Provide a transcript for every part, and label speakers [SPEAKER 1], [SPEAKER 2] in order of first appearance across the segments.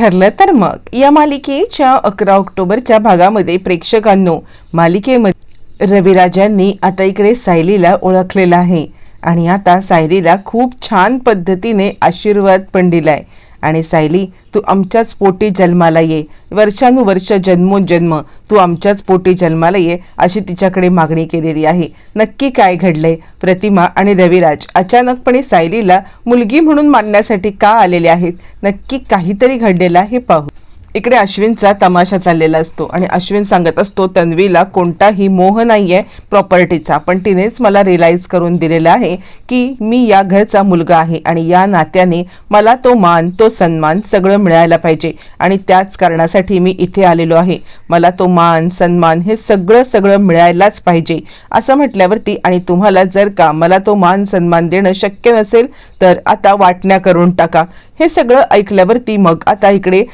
[SPEAKER 1] ठरलं तर मग. या मालिकेच्या अकरा ऑक्टोबरच्या भागामध्ये प्रेक्षकांनो मालिकेमध्ये रविराजांनी आता इकडे सायलीला ओळखलेलं आहे. आणि आता सायलीला खूप छान पद्धतीने आशीर्वाद पण दिलाय. आणि सायली तू आमच्याच पोटी जन्माला ये. वर्षानुवर्ष जन्मोजन्म तू आमच्याच पोटी जन्माला ये अशी तिच्याकडे मागणी केलेली आहे. नक्की काय घडलंय? प्रतिमा आणि रविराज अचानकपणे सायलीला मुलगी म्हणून मानण्यासाठी का आलेले आहेत? नक्की काहीतरी घडलेलं आहे हे पाहू. इकडे अश्विनचा तमाशा चाललेला असतो आणि अश्विन सांगत असतो तन्वीला कोणताही मोह नाही आहे प्रॉपर्टीचा पण तिनेच मला रिलाईज करून दिलेला आहे की मी या घरचा मुलगा आहे आणि या नात्याने मला तो मान तो सन्मान सगळं मिळायला पाहिजे आणि त्याच कारणासाठी मी इथे आलेलो आहे. मला तो मान सन्मान हे सगळं सगळं मिळायलाच पाहिजे असं म्हटल्यावरती आणि तुम्हाला जर का मला तो मान सन्मान देणं शक्य नसेल तर आता वाटण्या करून टाका. हे सगळं ऐकल्यावरती मग आता इकडे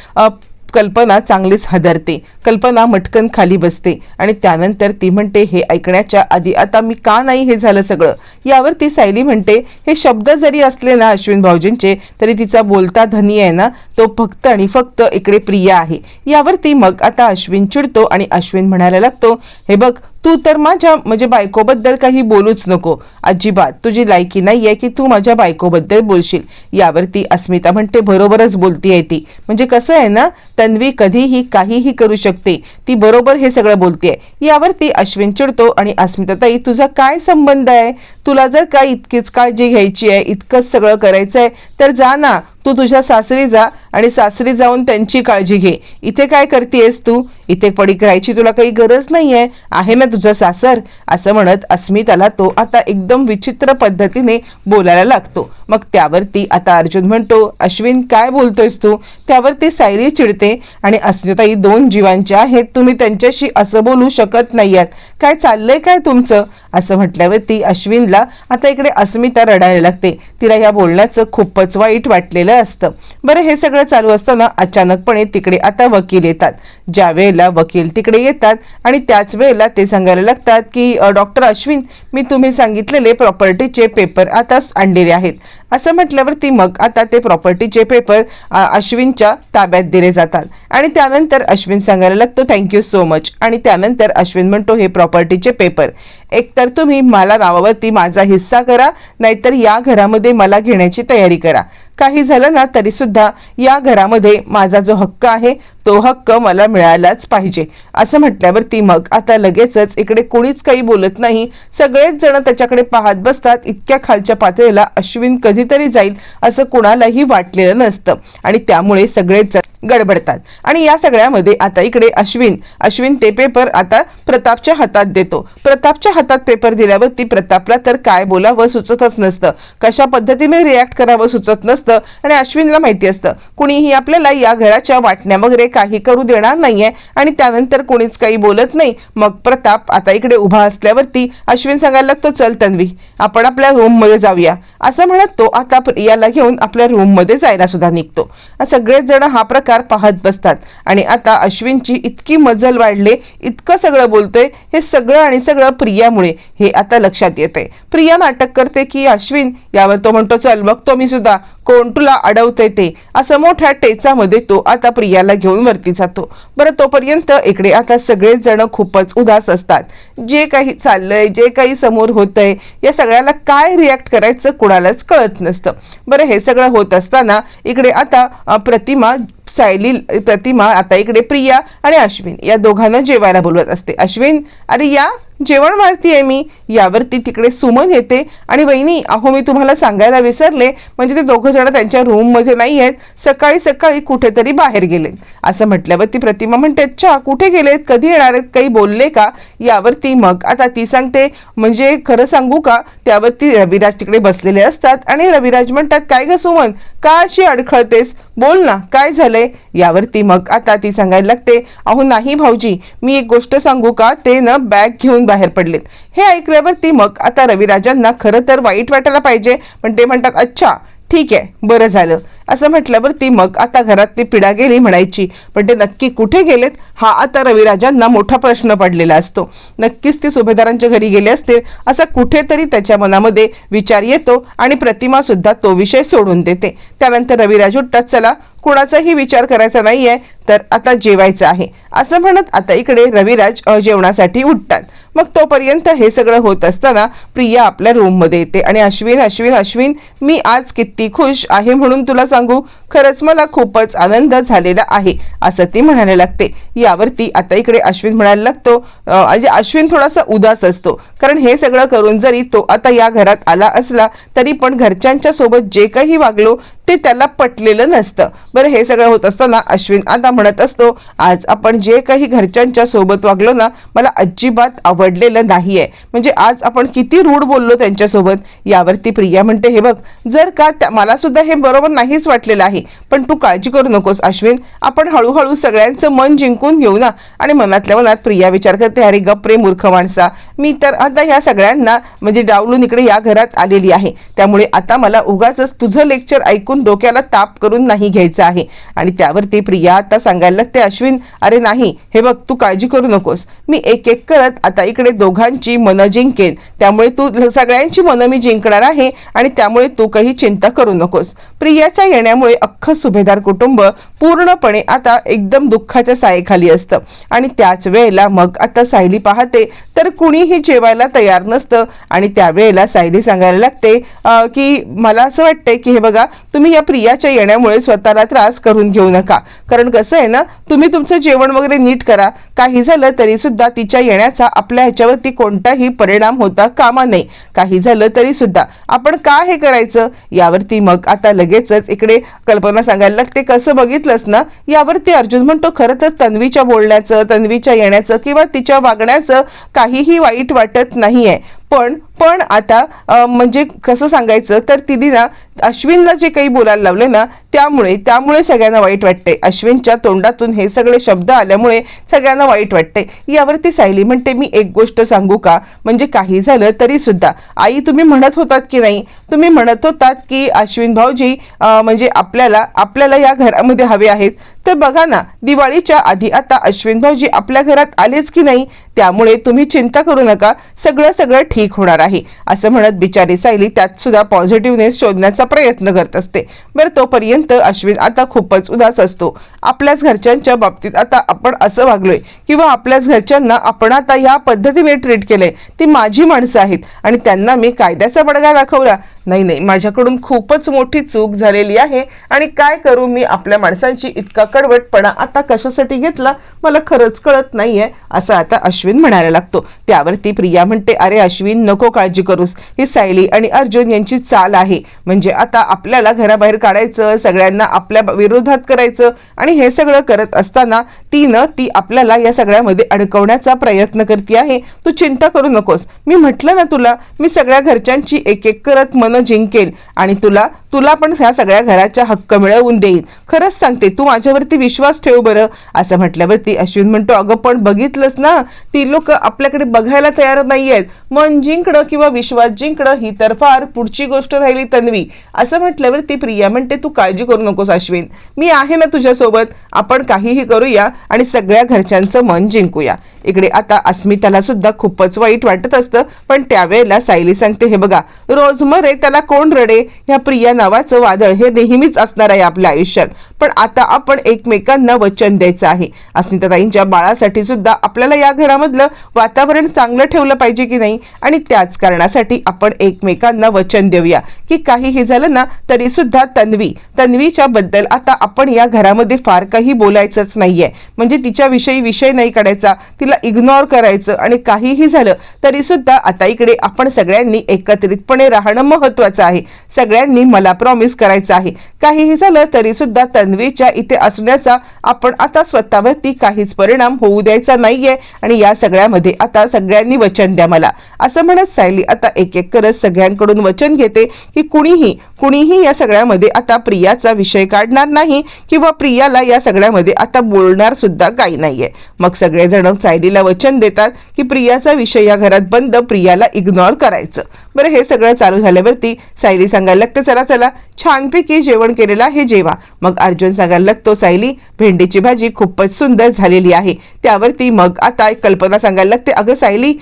[SPEAKER 1] कल्पना चांगलीच हदरते. कल्पना मटकन खाली बसते. आणि त्यानंतर ती म्हणते हे ऐकण्याच्या आधी आता मी का नाही हे झालं सगळं? यावर ती सायली म्हणते हे शब्द जरी असले ना अश्विन भाऊजींचे तरी तिचा बोलता धनी आहे ना? तो फक्त आणि फक्त इकडे प्रिया आहे. यावर ती मग आता अश्विन चिडतो आणि अश्विन म्हणायला लागतो हे बघ तू तर माझ्या म्हणजे बायकोबद्दल काही बोलूच नको. अजिबात. तुझी लायकी नाही आहे की तू माझ्या बायकोबद्दल बोलशील. यावरती अस्मिता म्हणते बरोबरच बोलती आहे ती. म्हणजे कसं आहे ना तन्वी कधीही काहीही करू शकते. ती बरोबर हे सगळं बोलते यावरती अश्विन चिडतो आणि अस्मिताताई तुझा काय संबंध आहे? तुला जर काय इतकीच काळजी घ्यायची आहे इतकंच सगळं करायचं आहे तर जा ना. तू तुझ्या सासरी जा आणि सासरी जाऊन त्यांची काळजी घे. इथे काय करतेयस तू? इथे पडी करायची तुला काही गरज नाही आहे आहे ना तुझं सासर? असं म्हणत अस्मिताला तो आता एकदम विचित्र पद्धतीने बोलायला लागतो. मग त्यावरती आता अर्जुन म्हणतो अश्विन काय बोलतोयस तू? त्यावरती सायरी चिडते आणि अस्मिताई दोन जीवांच्या आहेत तुम्ही त्यांच्याशी असं बोलू शकत नाही आहात काय चाललंय काय तुमचं? असं म्हटल्यावरती अश्विनला आता इकडे अस्मिता रडायला लागते. तिला या बोलण्याचं खूपच वाईट वाटलेलं असतं. बरं हे सगळं चालू असताना अचानकपणे तिकडे आता वकील येतात. ज्यावेळेला वेळेला वकील तिकडे येतात आणि त्याच वेळेला ते सांगायला लागतात की डॉक्टर अश्विन मी तुम्ही सांगितलेले प्रॉपर्टीचे पेपर आता आणलेले आहेत. असं म्हटल्यावरती मग आता ते प्रॉपर्टीचे पेपर अश्विनच्या ताब्यात दिले जातात. आणि त्यानंतर अश्विन सांगायला लागतो थँक्यू सो मच आणि त्यानंतर अश्विन म्हणतो हे प्रॉपर्टीचे पेपर. एकतर तुम्ही मला नावावरती माझा हिस्सा करा नाहीतर या घरामध्ये मला घेण्याची तयारी करा. काही झालं ना तरी सुद्धा या घरामध्ये माझा जो हक्क आहे तो हक्क मला मिळायलाच पाहिजे. असं म्हटल्यावरती मग आता लगेचच इकडे कोणीच काही बोलत नाही. सगळेच जण त्याच्याकडे पाहत बसतात. इतक्या खालच्या पातळीला अश्विन कधीतरी जाईल असं कुणालाही वाटलेलं नसतं. आणि त्यामुळे सगळेच जण गडबडतात. आणि या सगळ्यामध्ये आता इकडे अश्विन अश्विन ते पेपर आता प्रतापच्या हातात देतो. प्रतापच्या हातात पेपर दिल्यावरती प्रतापला तर काय बोलावं सुचतच नसतं. कशा पद्धतीने रिॲक्ट करावं सुचत नसतं. आणि अश्विनला माहिती असतं. कुणीही आपल्याला या घराच्या वाटण्या वगैरे काही करू देणार नाहीये. आणि त्यानंतर कोणीच काही बोलत नाही. मग प्रताप आता इकडे उभा असल्यावरती अश्विन सांगायला लागतो चल तन्वी आपण आपल्या रूममध्ये जाऊया. असं म्हणत तो आता प्रियाला घेऊन आपल्या रूममध्ये जायला सुद्धा निघतो. सगळेच जण हा प्रकार पाहत बसतात. आणि आता अश्विनची इतकी मजल वाढले इतकं सगळं बोलतोय हे सगळं आणि सगळं प्रियामुळे हे आता लक्षात येते प्रिया नाटक करते की अश्विन यावर तो म्हणतो चल बघतो मी सुद्धा. कोण तुला अडवतंय ते. असं मोठ्या टेचामध्ये तो आता प्रियाला घेऊन वरती जातो. बरं तोपर्यंत इकडे आता सगळेच जण खूपच उदास असतात. जे काही चाललंय जे काही समोर होतंय या सगळ्याला काय रिॲक्ट करायचं कुणालाच कळत नसतं. बरं हे सगळं होत असताना इकडे आता प्रतिमा सायली प्रतिमा आता इकडे प्रिया आणि अश्विन. या दोघांना जेवायला बोलवत असते. अश्विन अरे या जेवण मारतीये मी. यावरती तिकडे सुमन येते. आणि वहिनी अहो मी तुम्हाला सांगायला विसरले. म्हणजे ते दोघं जण त्यांच्या रूममध्ये नाही आहेत. सकाळी सकाळी कुठेतरी बाहेर गेलेत. असं म्हटल्यावर ती प्रतिमा म्हणते अच्छा कुठे गेलेत? कधी येणार आहेत? काही बोलले का? यावरती मग आता ती सांगते म्हणजे खरं सांगू का? त्यावरती रविराज तिकडे बसलेले असतात. आणि रविराज म्हणतात काय ग सुमन? का अशी अडखळतेस? बोल ना काय झालंय? यावरती मग आता ती सांगायला लागते अहो नाही भाऊजी. मी एक गोष्ट सांगू का? ते ना बॅग घेऊन बाहेर पडलेत. हे ऐकल्यावरती मग आता रविराजांना खरं तर वाईट वाटायला पाहिजे पण ते म्हणतात अच्छा ठीक आहे बरं झालं. असं म्हटल्यावरती मग आता घरातली पिढा गेली म्हणायची. पण ते नक्की कुठे गेलेत हा आता रविराजांना मोठा प्रश्न पडलेला असतो. नक्कीच ते सुभेदारांच्या घरी गेले असतील असा कुठेतरी त्याच्या मनामध्ये विचार येतो आणि प्रतिमासुद्धा तो विषय सोडून देते. त्यानंतर रविराज उठतात चला कुणाचाही विचार करायचा नाहीये तर आता जेवायचं आहे. असं म्हणत आता इकडे रविराज जेवणासाठी उठतात. मग तोपर्यंत हे सगळं होत असताना प्रिया आपल्या रूममध्ये येते आणि अश्विन अश्विन अश्विन मी आज किती खुश आहे म्हणून तुला सांगू? खरंच मला खूपच आनंद झालेला आहे असं ती म्हणायला लागते. यावरती आता इकडे अश्विन म्हणायला लागतो म्हणजे अश्विन थोडासा उदास असतो कारण हे सगळं करून जरी तो आता या घरात आला असला तरी पण घरच्यांच्या सोबत जे काही वागलो ते त्याला पटलेलं नसतं. बरं हे सगळं होत असताना अश्विन आता म्हणत असतो आज आपण जे काही घरच्यांच्या सोबत वागलो ना मला अजिबात आवडलेलं नाही आहे म्हणजे आज आपण किती रूढ बोललो त्यांच्यासोबत. यावरती प्रिया म्हणते हे बघ जर का त्या- मला सुद्धा हे बरोबर नाहीच वाटलेलं आहे पण तू काळजी करू नकोस अश्विन. आपण हळूहळू सगळ्यांचं मन जिंकून घेऊ ना. आणि मनातल्या मनात प्रिया विचार करते अरे गप्रे रे मूर्ख माणसा. मी तर आता ह्या सगळ्यांना म्हणजे डावलून इकडे या घरात आलेली आहे. त्यामुळे आता मला उगाच तुझं लेक्चर ऐकून डोक्याला ताप करून नाही घ्यायचं आहे. आणि त्यावरती प्रिया आता सांगायला लागते अश्विन अरे नाही हे बघ तू काळजी करू नकोस. मी एक एक करत आता इकडे दोघांची मनं जिंकेन. त्यामुळे तू सगळ्यांची मनं मी जिंकणार आहे आणि त्यामुळे तू काही चिंता करू नकोस. प्रियाच्या येण्यामुळे अख्खं सुभेदार कुटुंब पूर्णपणे आता एकदम दुःखाच्या सायेखाली असतं. आणि त्याच वेळेला मग आता सायली पाहते तर कुणीही जेवायला तयार नसतं. आणि त्यावेळेला सायली सांगायला लागते की मला असं वाटतंय की हे बघा तुम्ही या प्रियाच्या येण्यामुळे स्वतःला त्रास करून घेऊ नका. कारण कसं आहे ना तुम्ही तुमचं जेवण वगैरे नीट करा. काही झालं तरी सुद्धा तिच्या येण्याचा आपल्या ह्याच्यावरती कोणताही परिणाम होता कामा नये. काही झालं तरी सुद्धा. आपण का हे करायचं? यावरती मग आता लगेचच इकडे कल्पना सांगायला लागते. कसं बघितलंस ना यावरती अर्जुन म्हणतो खरं तर तन्वीच्या बोलण्याचं तन्वीच्या येण्याचं किंवा तिच्या वागण्याचं काहीही वाईट वाटत नाहीये. पण पण आता म्हणजे कसं सांगायचं तर तिने ना अश्विनला जे काही बोलायला लावले ना त्यामुळे त्यामुळे सगळ्यांना वाईट वाटते अश्विनच्या तोंडातून हे सगळे शब्द आल्यामुळे सगळ्यांना वाईट वाटते यावरती सायली म्हणते मी एक गोष्ट सांगू का? म्हणजे काही झालं तरी सुद्धा. आई तुम्ही म्हणत होतात की नाही? तुम्ही म्हणत होतात की अश्विन भाऊजी म्हणजे आपल्याला आपल्याला या घरामध्ये हवे आहेत. तर बघा ना दिवाळीच्या आधी आता अश्विन भाऊजी आपल्या घरात आलेच की नाही? त्यामुळे तुम्ही चिंता करू नका. सगळं सगळं ठीक होणार आहे. असं म्हणत बिचारी सायली त्यात सुद्धा पॉझिटिव्हनेस शोधण्याचा प्रयत्न करत असते. बरं तोपर्यंत अश्विन आता खूपच उदास असतो. आपल्याच घरच्यांच्या बाबतीत आता आपण असं वागलोय किंवा आपल्याच घरच्यांना आपण आता या पद्धतीने ट्रीट केलंय ती माझी माणसं आहेत आणि त्यांना मी कायद्याचा बडगा दाखवला. नाही नाही. माझ्याकडून खूपच मोठी चूक झालेली आहे आणि काय करू मी? आपल्या माणसांची इतका कडवटपणा आता कशासाठी घेतला? मला खरंच कळत नाही आहे असं आता अश्विन म्हणायला लागतो. त्यावरती प्रिया म्हणते अरे अश्विन नको काळजी करूस. ही सायली आणि अर्जुन यांची चाल आहे. म्हणजे आता आपल्याला घराबाहेर काढायचं सगळ्यांना आपल्या विरोधात करायचं आणि हे सगळं करत असताना तीनं ती आपल्याला या सगळ्यामध्ये अडकवण्याचा प्रयत्न करते आहे. तू चिंता करू नकोस. मी म्हटलं ना तुला मी सगळ्या घरच्यांची एक एक करत मन जिंकेल आणि तुला तुला पण ह्या सगळ्या घराच्या हक्क मिळवून देईन. खरंच सांगते तू माझ्यावरती विश्वास ठेव बरं असं म्हटल्यावरती अश्विन म्हणतो अगं पण बघितलंच ना ती लोक आपल्याकडे बघायला तयार नाही आहेत मन जिंकणं किंवा विश्वास जिंकणं ही तर फार पुढची गोष्ट राहिली तन्वी. असं म्हटल्यावरती प्रिया म्हणते तू काळजी करू नकोस अश्विन. मी आहे ना तुझ्यासोबत. आपण काहीही करूया आणि सगळ्या घरच्यांचं मन जिंकूया. इकडे आता अस्मिताला सुद्धा खूपच वाईट वाटत असतं पण त्यावेळेला सायली सांगते हे बघा रोज मरे त्याला कोण रडे? ह्या प्रिया नावाचं वादळ हे नेहमीच असणार आहे आपल्या आयुष्यात. पण आता आपण एकमेकांना वचन द्यायचं आहे. अस्मिताताईंच्या बाळासाठी सुद्धा आपल्याला या घरामधलं वातावरण चांगलं ठेवलं पाहिजे की नाही? आणि त्याच कारणासाठी आपण एकमेकांना वचन देऊया. की काहीही झालं ना तरी सुद्धा तन्वी तन्वीच्या बद्दल आता आपण या घरामध्ये फार काही बोलायचंच नाहीये. म्हणजे तिच्याविषयी विषय नाही काढायचा तिला इग्नोर करायचं आणि काहीही झालं तरी सुद्धा आता इकडे आपण सगळ्यांनी एकत्रितपणे राहणं महत्वाचं आहे. सगळ्यांनी मला प्रॉमिस करायचं आहे. काहीही झालं तरी सुद्धा तन्वीच्या इथे असण्याचा आपण आता स्वतःवरती काहीच परिणाम होऊ द्यायचा नाहीये. आणि या सगळ्यामध्ये आता सगळ्यांनी वचन द्या मला. असं म्हणत सायली आता एक एक करत सगळ्यांकडून वचन घेते की कुणीही कुणीही या सगळ्यामध्ये आता प्रियाचा विषय काढणार नाही किंवा प्रियाला या सगळ्यामध्ये आता बोलणार सुद्धा काही नाहीये. मग सगळेजण सायलीला वचन देतात की प्रियाचा विषय या घरात बंद प्रियाला इग्नोर करायचं. बरं हे सगळं चालू झाल्यावरती सायली सांगायला लागते चला चला छानपैकी जेवण केलेलं हे जेवा. मग अर्जुन सांगायला लागतो सायली भेंडीची भाजी खूपच सुंदर झालेली आहे. त्यावरती मग आता एक कल्पना सांगायला लागते अगं सायली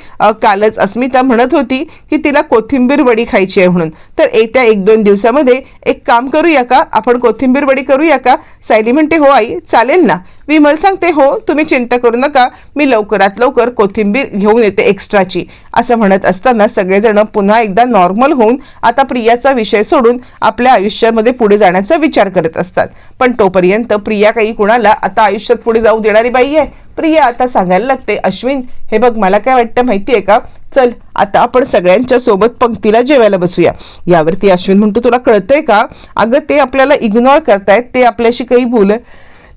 [SPEAKER 1] कालच अस्मिता म्हणत होती की तिला कोथिंबीर वडी खायची आहे म्हणून. तर येत्या एक दोन दिवसामध्ये एक काम करूया का? आपण कोथिंबीर वडी करूया का? सायली म्हणते हो आई चालेल ना. विमल सांगते हो तुम्ही चिंता करू नका. मी लवकरात लवकर कोथिंबीर घेऊन येते एक्स्ट्राची असं म्हणत असताना सगळेजण पुन्हा एकदा नॉर्मल होऊन आता प्रियाचा विषय सोडून आपल्या आयुष्यामध्ये पुढे जाण्याचा विचार करत असतात. पण तोपर्यंत प्रिया काही कुणाला आता आयुष्यात पुढे जाऊ देणारी बाई आहे. प्रिया आता सांगायला लागते अश्विन हे बघ मला काय वाटतं माहिती आहे का? चल आता आपण सगळ्यांच्या सोबत पंक्तीला जेवायला बसूया. यावरती अश्विन म्हणतो तुला कळतंय का? अगं ते आपल्याला इग्नोर करतायत ते आपल्याशी काही बोल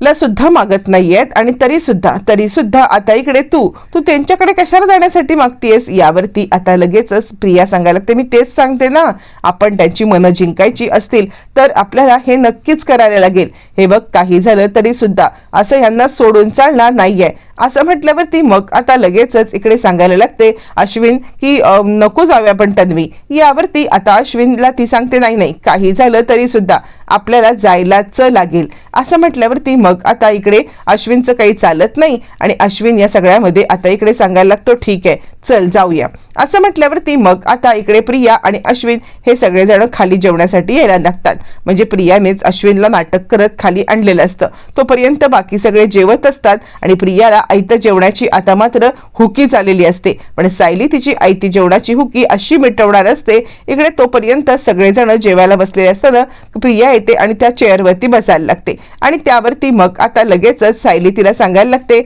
[SPEAKER 1] ला सुद्धा मागत नाहीयेत. आणि तरी सुद्धा तरी सुद्धा आता इकडे तू तू त्यांच्याकडे कशाला जाण्यासाठी मागतेस यावरती आता लगेचच प्रिया सांगायला लागते. मी तेच सांगते ना आपण त्यांची मनं जिंकायची असतील तर आपल्याला हे नक्कीच करायला लागेल. हे बघ काही झालं तरी सुद्धा असं यांना सोडून चालणार नाहीये. असं म्हटल्यावरती मग आता लगेचच इकडे सांगायला लागते अश्विन की नको जाऊया आपण तन्वी. यावरती आता अश्विनला ती सांगते नाही नाही काही झालं तरी सुद्धा आपल्याला जायलाच लागेल. असं म्हटल्यावरती मग आता इकडे अश्विनचं काही चालत नाही आणि अश्विन या सगळ्यामध्ये आता इकडे सांगायला लागतो ठीक आहे चल जाऊया. असं म्हटल्यावरती मग आता इकडे प्रिया आणि अश्विन हे सगळेजण खाली जेवण्यासाठी यायला लागतात. म्हणजे प्रियानेच अश्विनला नाटक करत खाली आणलेलं असतं. तोपर्यंत बाकी सगळे जेवत असतात आणि प्रियाला आईत जेवणाची आता मात्र हुकी झालेली असते. पण सायली तिची आईती जेवणाची हुकी अशी मिटवणार असते इकडे तोपर्यंत सगळेजण जेवायला बसलेले असताना प्रिया येते आणि त्या चेअरवरती बसायला लागते. आणि त्यावरती मग आता लगेचच सायली तिला सांगायला लागते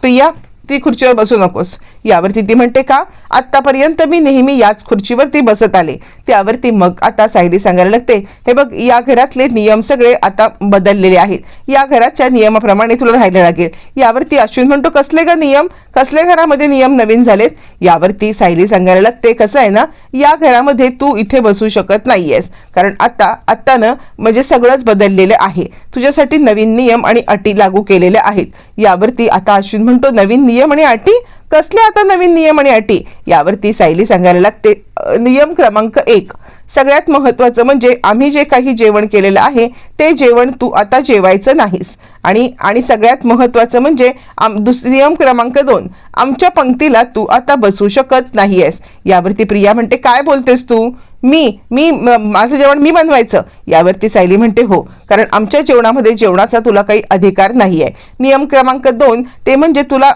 [SPEAKER 1] प्रिया ती खुर्चीवर बसू नकोस. यावरती ती म्हणते का? आत्तापर्यंत मी नेहमी याच खुर्चीवरती बसत आले. त्यावरती मग आता सायली सांगायला लागते हे बघ या घरातले नियम सगळे आता बदललेले आहेत. या घराच्या नियमाप्रमाणे तुला राहायला लागेल. यावरती अश्विन म्हणतो कसले ग नियम? कसले घरामध्ये नियम नवीन झालेत? यावरती सायली सांगायला लागते कसं आहे ना या घरामध्ये तू इथे बसू शकत नाहीयेस. कारण आता आत्तानं ना म्हणजे सगळंच बदललेलं आहे. तुझ्यासाठी नवीन नियम आणि अटी लागू केलेल्या आहेत. यावरती आता अश्विन म्हणतो नवीन नियम आणि अटी कसले आता नवीन नियम आणि अटी? यावरती सायली सांगायला लागते. नियम क्रमांक एक. सगळ्यात महत्त्वाचं म्हणजे आम्ही जे काही जेवण केलेलं आहे ते जेवण तू आता जेवायचं नाहीस. आणि आणि सगळ्यात महत्त्वाचं म्हणजे आम दुस नियम क्रमांक दोन. आमच्या पंक्तीला तू आता बसू शकत नाही आहेस यावरती प्रिया म्हणते काय बोलतेस तू? मी मी म- माझं जेवण मी बनवायचं. यावरती सायली म्हणते हो कारण आमच्या जेवणामध्ये जेवणाचा तुला काही अधिकार नाही आहे नियम क्रमांक दोन ते म्हणजे तुला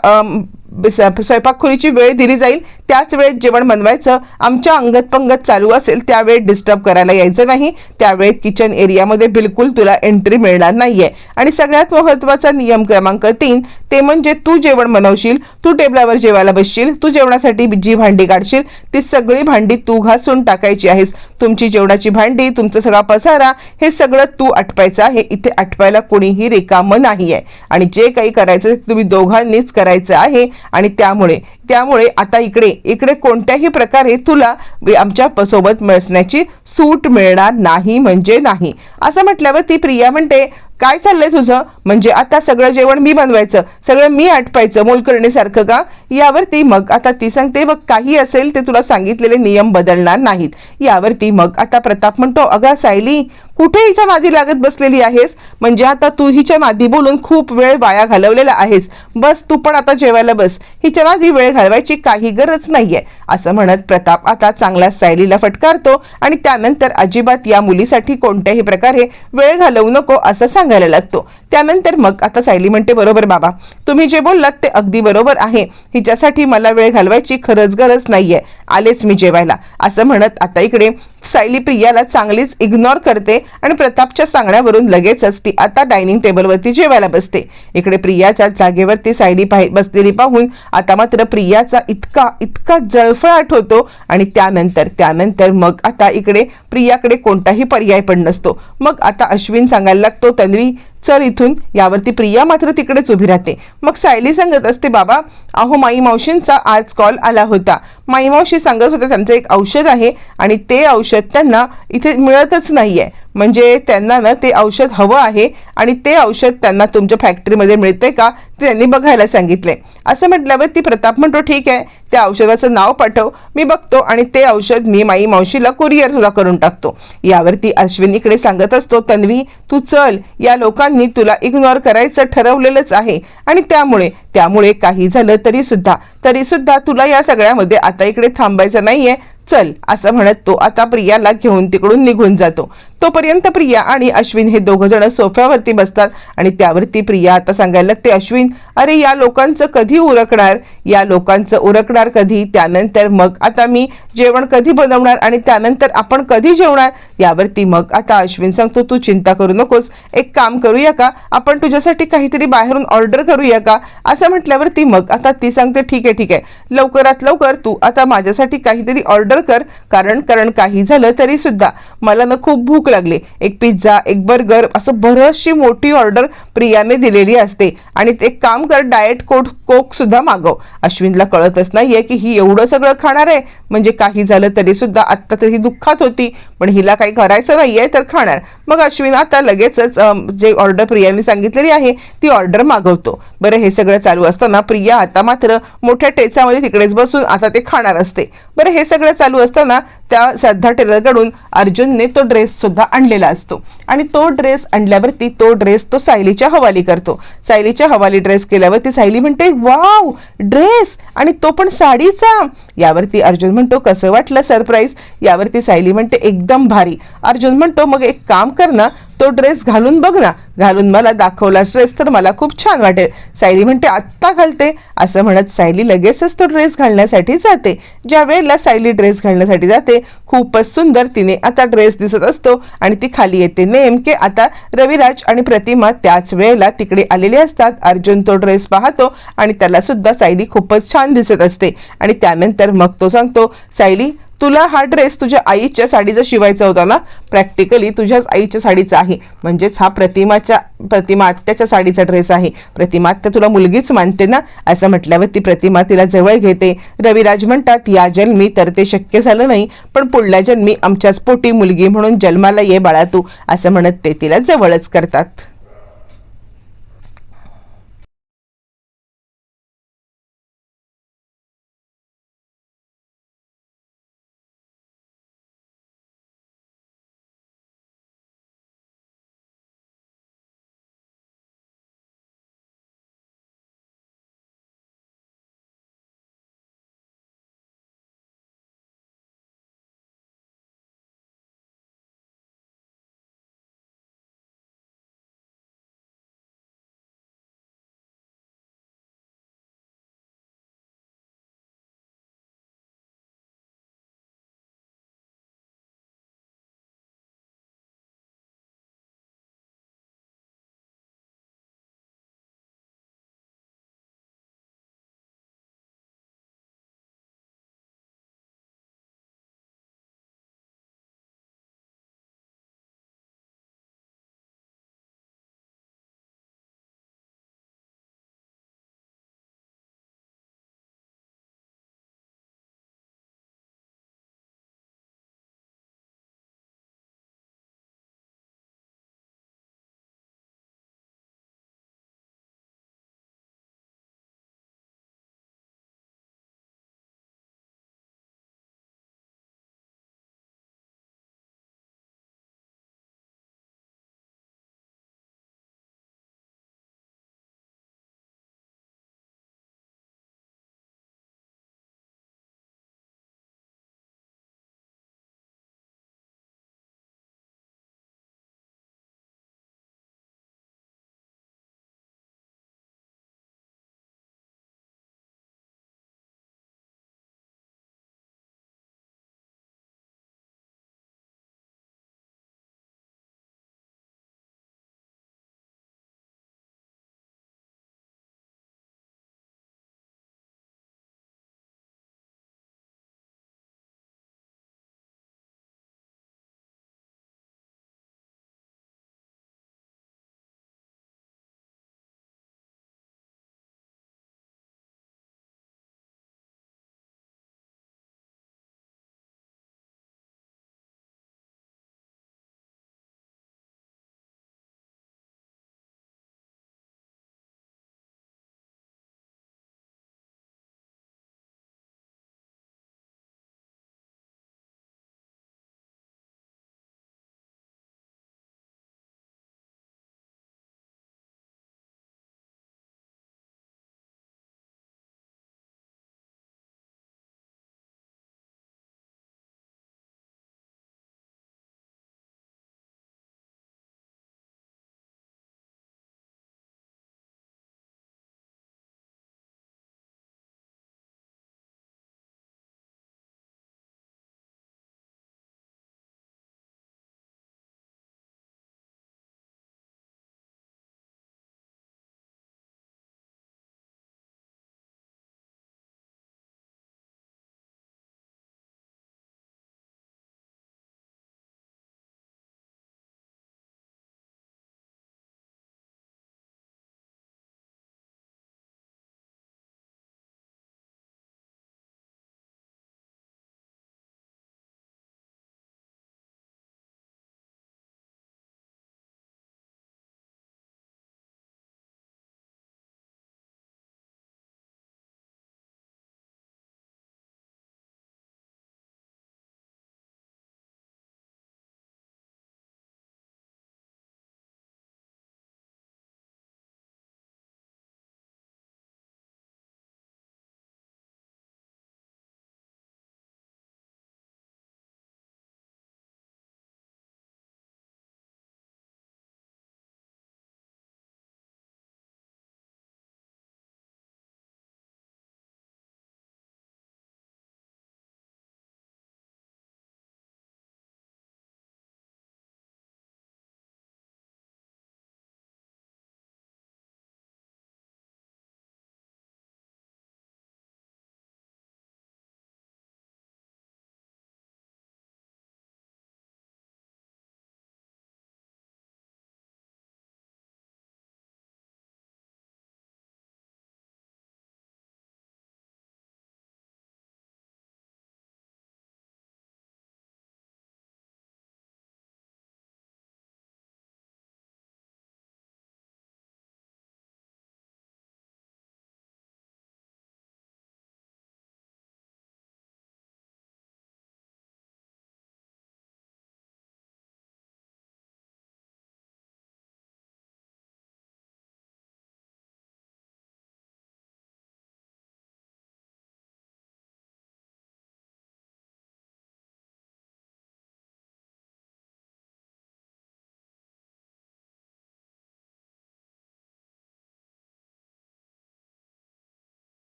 [SPEAKER 1] अम, स- वेळ दिली जाईल. त्याच वेळेत जेवण बनवायचं. आमच्या अंगत पंगत चालू असेल त्यावेळेत डिस्टर्ब करायला यायचं नाही. त्यावेळेत किचन एरियामध्ये बिलकुल तुला एंट्री मिळणार नाहीये. आणि सगळ्यात महत्त्वाचा नियम क्रमांक तीन ते म्हणजे तू जेवण बनवशील तू टेबलावर जेवायला बसशील तू जेवणासाठी जी भांडी काढशील ती सगळी भांडी तू घासून टाकायची आहेस. तुमची जेवणाची भांडी तुमचा सगळा पसारा हे सगळं तू आटपायचं आहे. इथे आटपायला कोणीही रिकामं नाही आहे आणि जे काही करायचं ते तुम्ही दोघांनीच करायचं आहे. आणि त्यामुळे त्यामुळे आता इकडे इकडे कोणत्याही प्रकारे तुला आमच्यासोबत मिळण्याची सूट मिळणार नाही म्हणजे नाही. असं म्हटल्यावर ती प्रिया म्हणते काय चाललंय तुझं? म्हणजे आता सगळं जेवण मी बनवायचं सगळं मी आटपायचं मोलकरणीसारखं का? यावरती मग आता ती सांगते मग काही असेल ते तुला सांगितलेले नियम बदलणार नाहीत. यावरती मग आता प्रताप म्हणतो अगं सायली कुठे हिच्या नादी लागत बसलेली आहेस? म्हणजे आता तू हिच्या नादी बोलून खूप वेळ वाया घालवलेला आहेस. बस तू पण आता जेवायला बस. हिच्या नादी वेळ घालवायची काही गरज नाहीये. असं म्हणत प्रताप आता चांगला सायलीला फटकारतो आणि त्यानंतर अजिबात या मुलीसाठी कोणत्याही प्रकारे वेळ घालवू नको असं सांगायला लागतो. त्यानंतर मग आता सायली म्हणते बरोबर बाबा. तुम्ही जे बोललात ते अगदी बरोबर आहे. हिच्यासाठी मला वेळ घालवायची खरंच गरज नाहीये. आलेच मी जेवायला. असं म्हणत आता इकडे सायली प्रियाला चांगलीच इग्नोर करते. आणि प्रतापच्या सांगण्यावरून लगेचच ती आता डायनिंग टेबलवरती जेवायला बसते. इकडे प्रियाच्या जागेवरती सायली पाहि बसलेली पाहून आता मात्र प्रियाचा इतका इतका जळफळाट होतो आणि त्यानंतर त्यानंतर मग आता इकडे प्रियाकडे कोणताही पर्याय पण नसतो. मग आता अश्विन सांगायला लागतो तन्वी चल इथून. यावरती प्रिया मात्र तिकडेच उभी राहते. मग सायली सांगत असते बाबा अहो माई मावशींचा आज कॉल आला होता. माई मावशी सांगत होत्या त्यांचं एक औषध आहे आणि ते औषध त्यांना इथे मिळतच नाही आहे म्हणजे त्यांना ना ते औषध हवं आहे आणि ते औषध त्यांना तुमच्या फॅक्टरीमध्ये मिळते का? ते त्यांनी बघायला सांगितले. असं म्हटल्यावर ती प्रताप म्हणतो ठीक आहे त्या औषधाचं नाव पाठव. मी बघतो आणि ते औषध मी माई मावशीला कुरिअर सुद्धा करून टाकतो. यावरती अश्विन इकडे सांगत असतो तन्वी तू चल. या लोकांनी तुला इग्नोर करायचं ठरवलेलंच आहे. आणि त्यामुळे त्यामुळे काही झालं तरी सुद्धा. तरी सुद्धा तुला या सगळ्यामध्ये आता इकडे थांबायचं नाहीये. चल असं म्हणत तो आता प्रियाला घेऊन तिकडून निघून जातो. तोपर्यंत प्रिया आणि अश्विन हे दोघं जण सोफ्यावरती बसतात आणि त्यावरती प्रिया आता सांगायला लागते अश्विन अरे या लोकांचं कधी उरकणार? या लोकांचं उरकणार कधी? त्यानंतर मग आता मी जेवण कधी बनवणार आणि त्यानंतर आपण कधी जेवणार? यावरती मग आता अश्विन सांगतो तू चिंता करू नकोस. एक काम करूया का? आपण तुझ्यासाठी काहीतरी बाहेरून ऑर्डर करूया का? असं म्हटल्यावरती मग आता ती सांगते ठीक आहे ठीक आहे. लवकरात लवकर तू आता माझ्यासाठी काहीतरी ऑर्डर कर कारण कारण काही झालं तरी सुद्धा. मला ना खूप भूक लागली. एक पिझ्झा एक बर्गर असं बरचशी मोठी ऑर्डर प्रियाने दिलेली असते. आणि एक काम कर डाएट कोट कोक सुद्धा मागव. अश्विनला कळतच नाहीये की ही एवढं सगळं खाणार आहे. म्हणजे काही झालं तरी सुद्धा आत्ता तरी दुःखात होती. पण हिला काही करायचं नाहीये तर खाणार. मग अश्विन आता लगेचच जे ऑर्डर प्रियाने सांगितलेली आहे ती ऑर्डर मागवतो. बरं हे सगळं चालू असताना प्रिया आता मात्र मोठ्या टेचामध्ये तिकडेच बसून आता ते खाणार असते. बरं हे सगळं चालू असताना त्या श्रद्धा टेलरकडून अर्जुनने तो ड्रेस सुद्धा आणलेला असतो. आणि तो ड्रेस आणल्यावरती तो ड्रेस तो सायलीच्या हवाली करतो. सायलीच्या हवाली ड्रेस केल्यावरती सायली म्हणते वाव ड्रेस आणि तो पण साडीचा. यावरती अर्जुन म्हणतो कसं वाटलं सरप्राईज यावरती सायली म्हणते एकदम भारी. अर्जुन म्हणतो मग एक काम कर ना तो ड्रेस घालून बघ ना. घालून मला दाखवलास ड्रेस तर मला खूप छान वाटेल. सायली म्हणते आत्ता घालते. असं म्हणत सायली लगेचच तो ड्रेस घालण्यासाठी जाते. ज्या वेळेला सायली ड्रेस घालण्यासाठी जाते खूपच सुंदर तिने आता ड्रेस दिसत असतो आणि ती खाली येते. नेमके आता रविराज आणि प्रतिमा त्याच वेळेला तिकडे आलेले असतात. अर्जुन तो ड्रेस पाहतो आणि त्याला सुद्धा सायली खूपच छान दिसत असते. आणि त्यानंतर मग तो सांगतो सायली तुला हा ड्रेस तुझ्या आईच्या साडीचा शिवायचा होता ना प्रॅक्टिकली तुझ्याच आईच्या साडीचा आहे. म्हणजेच हा प्रतिमाच्या प्रतिमा आत्याच्या साडीचा ड्रेस आहे. प्रतिमा आत्या तुला मुलगीच मानते ना? असं म्हटल्यावर ती प्रतिमा तिला जवळ घेते. रविराज म्हणतात या जन्मी तर ते शक्य झालं नाही पण पुढल्या जन्मी आमच्याच पोटी मुलगी म्हणून जन्माला ये बाळा तू असं म्हणत ते तिला जवळच करतात.